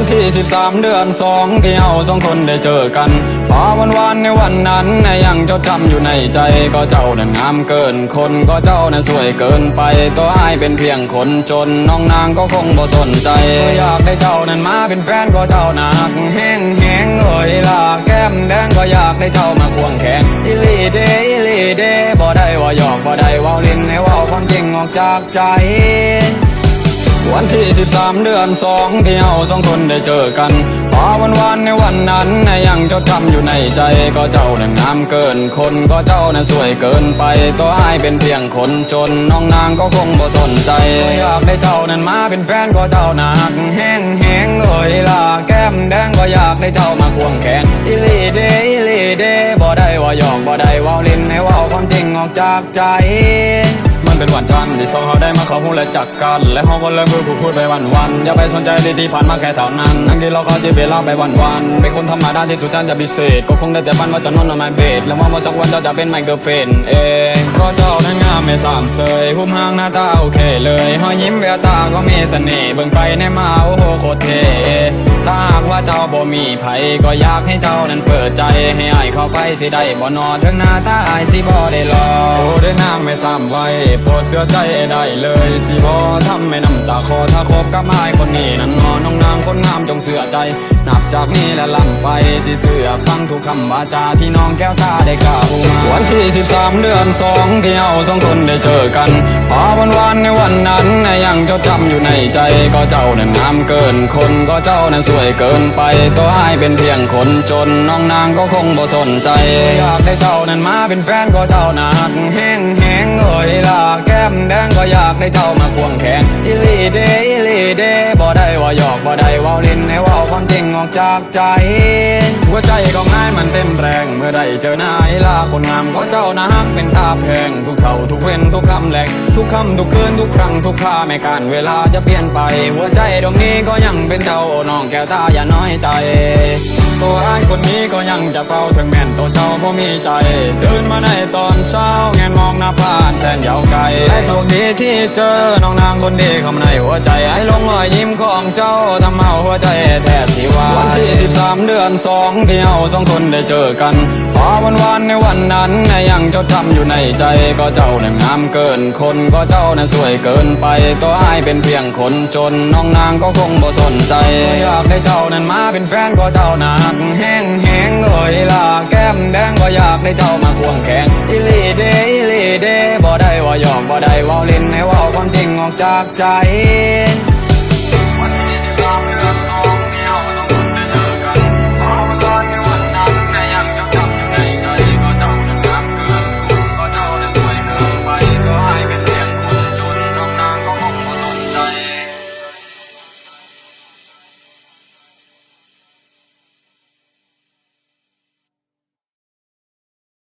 วันที่ 13 เดือนสองที่เราสองคนได้เจอกันพอวันวานในวันนั้นยังจดจำอยู่ในใจก็เจ้านั้นงามเกินคนก็เจ้านั้นสวยเกินไป ตัวอายเป็นเพียงคนจนน้องนางก็คงบ่สนใจอยากได้เจ้านั้นมาเป็นแฟนก็เจ้าหนักแห้งแห้งเอ่ยลาแก้มแดงก็อยากได้เจ้ามาควงแขนอิลีเดอิลีเดบ่ได้ว่าหยอกบ่ได้ว่าเล่นให้ว่าความจริงออกจากใจ วันที่13เดือนสองที่เราสองคนได้เจอกันพอวันวานในวันนั้นยังจดจำอยู่ในใจ ก็เจ้านั้นงามเกินคนก็เจ้านั้นสวยเกินไป ตัวอายเป็นเพียงคนจนน้องนางก็คงบ่สนใจอยากได้เจ้านั้นมาเป็นแฟนก็เจ้าหนักแห้งแห้งเอ่ยล่ะแก้มแดงก็อยากได้เจ้ามาควงแขนอิลีเดอิลีเดบ่ได้ว่าหยอกบ่ได้ว่าเล่นให้ว่าความจริงออกจากใจ มันเป็นวันจันทร์ที่สองเราได้มาเขาหูและจักกันและเราก็เริ่มพูดพูดไปวันวันอย่าไปสนใจดีๆผ่านมาแค่เท่านั้นนั่งที่เราเขาจะเวลาไปวันวันเป็นคนธรรมดาที่สุดจันจะพิเศษก็คงได้แต่ฝันว่าจะนอนนอนมาเบดและว่าวันสักวันเจ้าจะเป็นไมเคิลเฟนเองเพราะเจ้านั้นงามไม่สามเสยหุ่มห้างหน้าตาโอเคเลยหอยยิ้มแววตาก็มีเสน่ห์เบิ่งไปในมาโอ้โหโคตรเท่ถ้าหากว่าเจ้าบ่มีไผก็อยากให้เจ้านั้นเปิดใจให้อายเข้าไปสิได้บ่นอถึงหน้าตาอายสิบ่ได้รอโอ้ด้วยน้ำไม่ซ้ำไว้โปรดเชื่อใจได้เลยสิบ่ทำไม่น้ำตาคอถ้าคบกับอายคนนี้นั้นนอน้องนางคนงามจงเชื่อใจ นับจากนี้และลำไปสิเสือฟังทุกคำวาจาที่น้องแก้วตาได้กล่าวมาวันที่13เดือนสองที่เราสองคนได้เจอกันพอวันวานในวันนั้นยังจดจำอยู่ในใจก็เจ้านั้นงามเกินคนก็เจ้านั้นสวยเกินไปตัวอายเป็นเพียงคนจนน้องนางก็คงบ่สนใจอยากได้เจ้านั้นมาเป็นแฟนก็เจ้านักแห้งแห้งากได้เจ้ามาควงแขนอิลีเดอิลีเดบ่ได้ว่าหยอกบ่ได้ว่าเล่นให้ว่าความจริง ออกจากใจ หัวใจก็ง่ายมันเต้นแรงเมื่อได้เจอนาไอ้ลาคนงามก็เจ้านะฮักเป็นตาแพงทุกเท่าทุกเว้นทุกคำแหลกทุกคำทุกคืนทุกครั้งทุกคราไม่การเวลาจะเปลี่ยนไป หัวใจดวงนี้ก็ยังเป็นเจ้าน้องแก้วตาอย่าน้อยใจตัวอ้ายคนนี้ก็ยังจะเฝ้าถึงแม่นตัวเจ้าบ่มีใจ เดินมาในตอนเช้าแงนมองหน้าผ่านแสนยาวไกลและโชคดีที่เจอน้องนางคนดีเข้ามาในหัวใจไอ้ลงรอยยิ้มของเจ้าทำเอาหัวใจแทบสิวา วันที่13เดือนสองที่เราสองคนได้เจอกันพอวันวานในวันนั้นยังจดจำอยู่ในใจก็เจ้านั้นงามเกินคนก็เจ้านั้นสวยเกินไปตัวอายเป็นเพียงคนจนน้องนางก็คงบ่สนใจอยากได้เจ้านั้นมาเป็นแฟนก็เจ้าหนักแห้งแห้งเอ่ยล่ะแก้มแดงก็อยากได้เจ้ามาควงแขนอิลีเดอิลีเดบ่ได้ว่าหยอกบ่ได้ว่าเล่นให้ว่าความจริงออกจากใจ